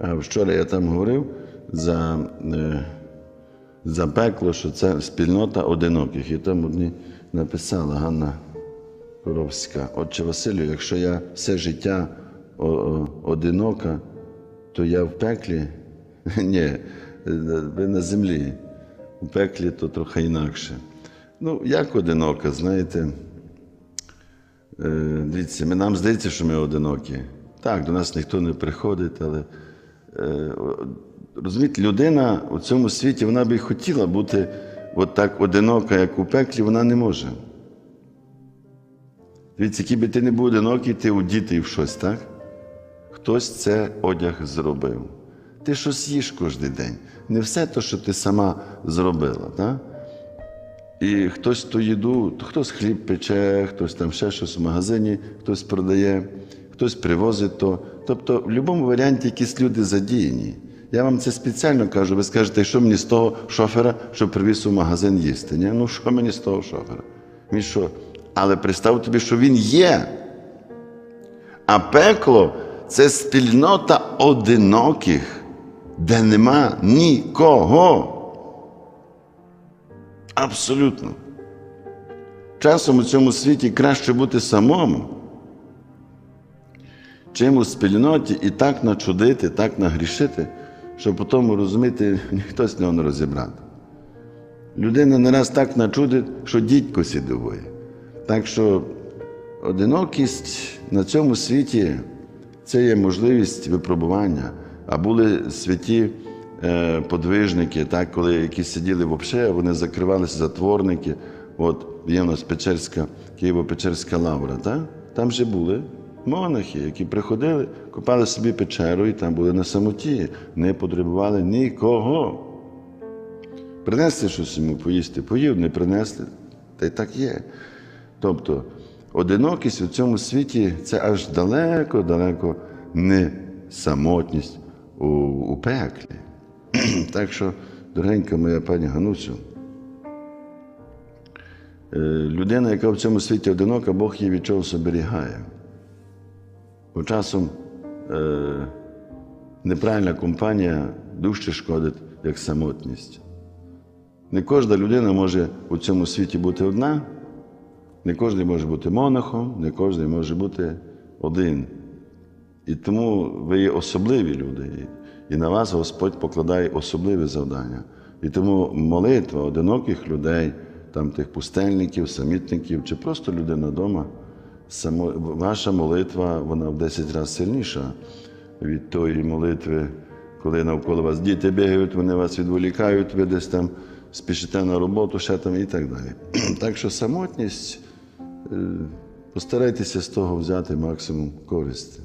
Вчора я там говорив за, е, за пекло, що це спільнота одиноких. І там одні написала Ганна Коровська, Отче Василю, якщо я все життя одинока, то я в пеклі. Ні, ви на землі. У пеклі то трохи інакше. Ну, як одинока, знаєте. Е, Дивіться, нам здається, що ми одинокі. Так, до нас ніхто не приходить, але розумієте, людина у цьому світі вона би хотіла бути от так одинока, як у пеклі, вона не може. Дивіться, який ти не був одинокий, ти удітий в щось, так? Хтось це одяг зробив. Ти щось їш кожен день. Не все те, що ти сама зробила. Так? І хтось ту їду, хтось хліб пече, хтось там ще щось в магазині, хтось продає, хтось привозить то. Тобто, в будь-якому варіанті якісь люди задіяні. Я вам це спеціально кажу, ви скажете, що мені з того шофера, що привіз у магазин їсти? Ні? Ну що мені з того шофера? Він що? Але представ тобі, що він є. А пекло це спільнота одиноких, де нема нікого. Абсолютно. Часом у цьому світі краще бути самому, чим у спільноті і так начудити, так нагрішити, щоб потім розуміти, ніхто з нього не розібрати. Людина не раз так начудить, що дідько сідовує. Так що одинокість на цьому світі це є можливість випробування. А були святі е, подвижники, так, коли які сиділи в обше, вони закривалися затворники. От є у нас Печерська, Києво-Печерська лавра. Так? Там же були монахи, які приходили, копали собі печеру і там були на самоті, не потребували нікого. Принесли щось йому поїсти, поїв, не принесли. Та й так є. Тобто, одинокість у цьому світі це аж далеко-далеко не самотність у, у пеклі. так що, дорогенька моя пані Ганусю, е, людина, яка в цьому світі одинока, Бог її від чогось оберігає. Бо часом е, неправильна компанія дужче шкодить, як самотність. Не кожна людина може у цьому світі бути одна, не кожен може бути монахом, не кожен може бути один. І тому ви є особливі люди, і на вас Господь покладає особливе завдання. І тому молитва одиноких людей, там тих пустельників, самітників чи просто людина вдома, само, ваша молитва вона в 10 разів сильніша від тої молитви, коли навколо вас діти бігають, вони вас відволікають, ви десь там спішите на роботу, ще там і так далі. Так що самотність, е, постарайтеся з того взяти максимум користі.